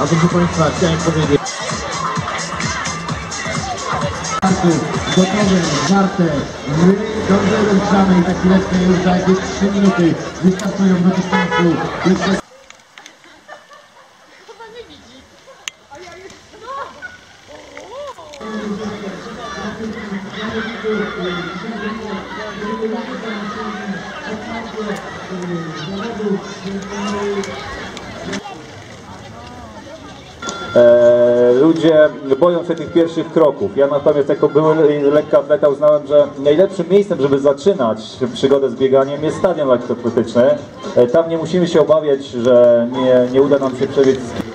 A proszę Państwa, chciałem powiedzieć... Gotowe, żarte, my dobrze ruszamy i za chwileczkę już za jakieś 3 minuty wystartują do dystansu. Jeszcze E, ludzie boją się tych pierwszych kroków. Ja natomiast jako były lekka atleta uznałem, że najlepszym miejscem, żeby zaczynać przygodę z bieganiem jest stadion lekkoatletyczny. E, tam nie musimy się obawiać, że nie, nie uda nam się przebiec z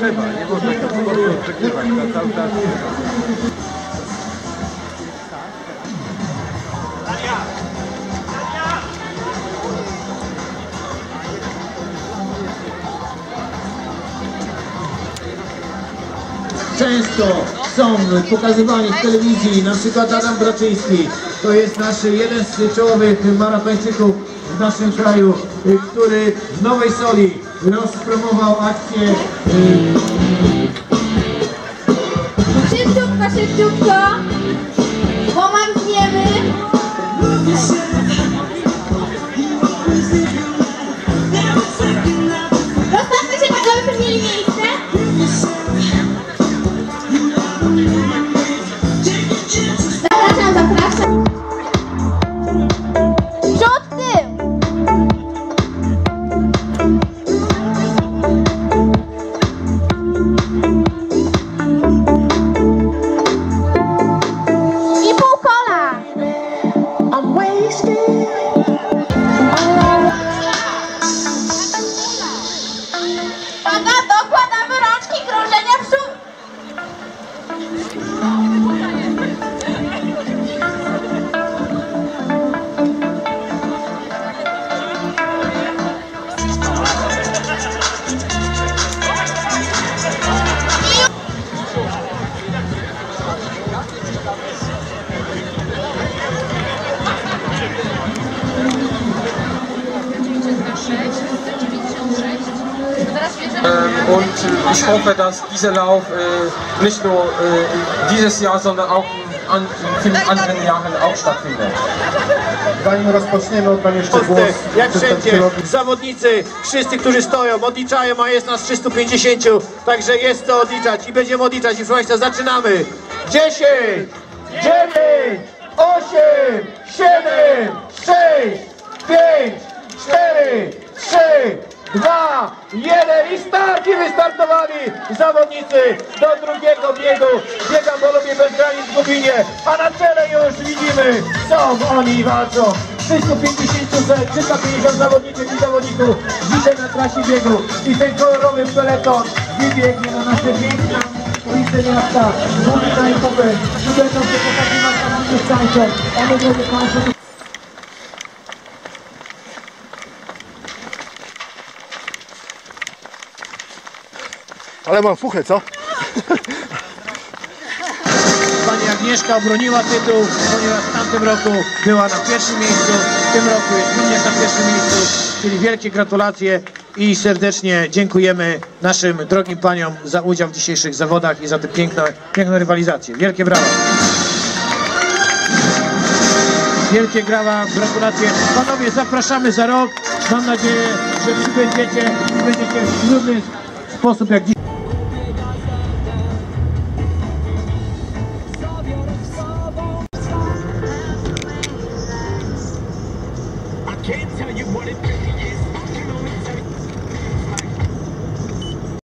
trzeba, nie można się po prostu przegrywać cały czas. Często są pokazywani w telewizji, na przykład Adam Braczyński, to jest nasz jeden z czołowych maratończyków w naszym kraju, który w Nowej Soli rozpromował akcję y, Szybciutko, szybciutko, I'm wasted. Ich hoffe, dass dieser Lauf äh, nicht nur äh, dieses Jahr, sondern auch in, an, in vielen anderen Jahren auch stattfindet. Zanim rozpoczniemy, oddam jeszcze głos jak wszędzie, zawodnicy, wszyscy, którzy stoją, odliczają, a jest nas 350, także jest to odliczać i będziemy odliczać i proszę Państwa, zaczynamy. 10, 9, 8, 7, 6, 5, 4, 3, 2, 1 i start! I wystartowali zawodnicy do drugiego biegu. Biegam bo lubię bez granic w Gubinie, a na czele już widzimy, są oni walczą. 350, ze- 350 zawodniczek i zawodników dzisiaj na trasie biegu. I ten kolorowy peleton wybiegnie na nasze piękne ulice miasta, ulica i kupy, tu będą się pokazywać na mieszkańcom, a my Ale mam fuchę, co? Pani Agnieszka obroniła tytuł, ponieważ w tamtym roku była na pierwszym miejscu, w tym roku jest również na pierwszym miejscu, czyli wielkie gratulacje i serdecznie dziękujemy naszym drogim paniom za udział w dzisiejszych zawodach i za tę piękną, piękną rywalizację. Wielkie brawa! Wielkie brawa, gratulacje. Panowie, zapraszamy za rok. Mam nadzieję, że przybędziecie i będziecie w trudny sposób jak dziś.